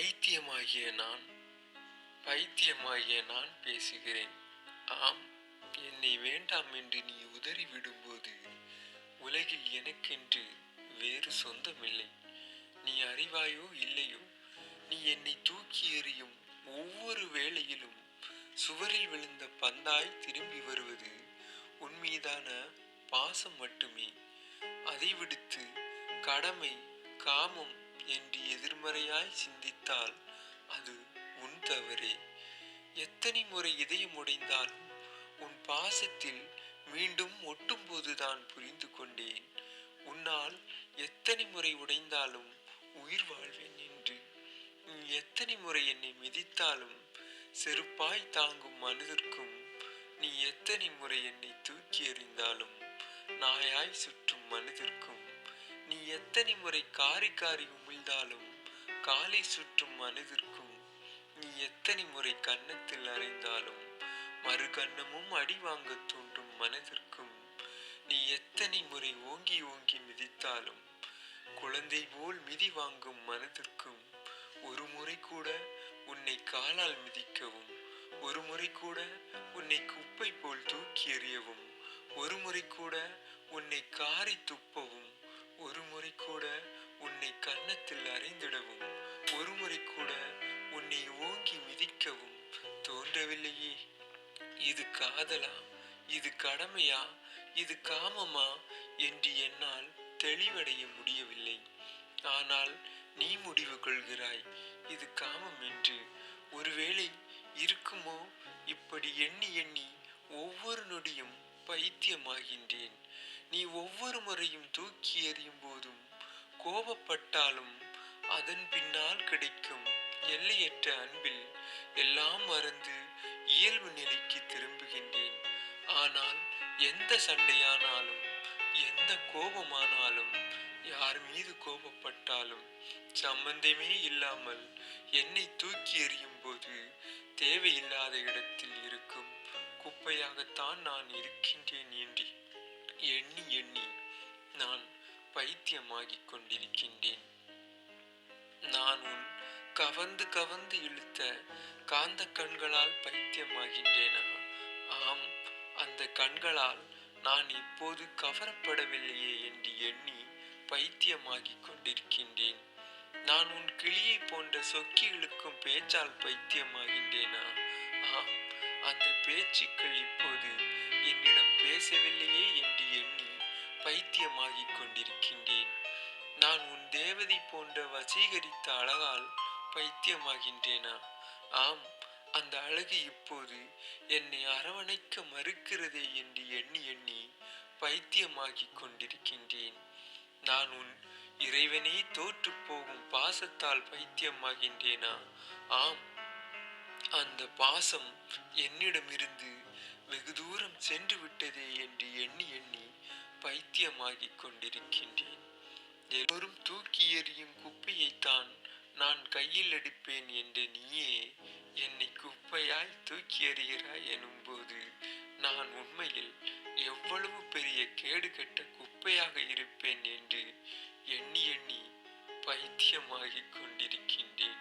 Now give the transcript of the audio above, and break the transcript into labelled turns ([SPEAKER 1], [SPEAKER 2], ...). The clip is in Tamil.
[SPEAKER 1] பைத்தியமாகிய நான் பைத்தியமாகிய நான் பேசுகிறேன். ஆம் என்னை வேண்டாம் என்று நீ உதறி விடும்போது உலகில் எனக்கென்று வேறு சொந்தமில்லை. நீ அறிவாயோ இல்லையோ? நீ என்னை தூக்கி எறியும் ஒவ்வொரு வேளையிலும் சுவரில் விழுந்த பந்தாய் திரும்பி வருவது உன் மீதான பாசம் மட்டுமே. அதை விடுத்து கடமை காமம் என்று எதிர்மறையாய் சிந்தித்தால் அது உன் தவறே. எத்தனை முறை இதயம் உடைந்தாலும் உன் பாசத்தில் மீண்டும் ஒட்டும்போதுதான் புரிந்து கொண்டேன். உன்னால் எத்தனை முறை உடைந்தாலும் உயிர் வாழ்வேன் என்று. நீ எத்தனை முறை என்னை மிதித்தாலும் செருப்பாய் தாங்கும் மனதிற்கும் நீ எத்தனை முறை என்னை தூக்கி எறிந்தாலும் நாயாய் சுற்றும் மனதிற்கும் நீ எத்தனை முறை காரி காரி உமிழ்ந்தாலும் காலை சுற்றும் மனதிற்கும் நீ எத்தனை முறை கன்னத்தில் அறைந்தாலும் மறு கன்னமும் அடி வாங்க தூண்டும் மனதிற்கும். நீ எத்தனை முறை ஓங்கி ஓங்கி மிதித்தாலும் குழந்தை போல் மிதி வாங்கும் மனதிற்கும் ஒரு முறை கூட உன்னை காலால் மிதிக்கவும் ஒரு முறை கூட உன்னை குப்பை போல் தூக்கி எறியவும் ஒரு முறை கூட உன்னை காரி துப்பவும் ஒரு முறை கூட உன்னை கன்னத்தில் அறைந்திடவும் ஒரு முறை கூட உன்னை ஓங்கி மிதிக்கவும் தோன்றவில்லையே. இது காதலா? இது கடமையா? இது காமமா? என்று என்னால் தெளிவடைய முடியவில்லை. ஆனால் நீ முடிவு கொள்கிறாய் இது காமம் என்று. ஒருவேளை இருக்குமோ? இப்படி எண்ணி எண்ணி ஒவ்வொரு நொடியும் பைத்தியமாகின்றேன். நீ ஒவ்வொரு முறையும் தூக்கி எறியும் போதும். கோபப்பட்டாலும் அதன் பின்னால் கிடைக்கும் எல்லையற்ற அன்பில் எல்லாம் மறந்து இயல்பு நிலைக்கு திரும்புகின்றேன். ஆனால் எந்த சண்டையானாலும் எந்த கோபமானாலும் யார் மீது கோபப்பட்டாலும் சம்பந்தமே இல்லாமல் என்னை தூக்கி எறியும் போது தேவையில்லாத இடத்தில் இருக்கும் குப்பையாகத்தான் நான் இருக்கின்றேன் என்று. எண்ணி எண்ணி நான் பைத்தியமாகிக் கொண்டிருக்கின்றேன். நான் உன் கவர்ந்து கவர்ந்து இழுத்த காந்த கண்களால் பைத்தியமாகின்றேனா? ஆம் அந்த கண்களால் நான் இப்போது கவரப்படவில்லையே என்று எண்ணி பைத்தியமாகிக் கொண்டிருக்கின்றேன். நான் உன் கிளியை போன்ற சொக்கி இழுக்கும் பேச்சால் பைத்தியமாகின்றேனா? ஆம் அந்த பேச்சுக்கள் இப்போது என்னிடம் பேசவில்லையே என்று பைத்தியமாகிக் கொண்டிருக்கின்றேன் நான் உன் தேவதை போன்ற வசீகரித்த அழகால் பைத்தியமாகின்றேனா? ஆம் அந்த அழகு இப்போது என்னை அரவணைக்க மறுக்கிறதே என்று எண்ணி எண்ணி பைத்தியமாகிக் கொண்டிருக்கின்றேன் நான் உன் இறைவனே தோற்று போகும் பாசத்தால் பைத்தியமாகின்றேனா? ஆம் அந்த பாசம் என்னிடமிருந்து வெகு தூரம் சென்று விட்டதே என்று எண்ணி எண்ணி பைத்தியமாகிக் கொண்டிருக்கின்றேன் எல்லோரும் தூக்கி எறியும் குப்பையைத்தான் நான் கையில் எடுப்பேன் என்ற நீயே என்னை குப்பையாய் தூக்கி எறிகிறாய் எனும்போது நான் உண்மையில் எவ்வளவு பெரிய கேடு கெட்ட குப்பையாக இருப்பேன் என்று எண்ணி எண்ணி பைத்தியமாகிக் கொண்டிருக்கின்றேன்.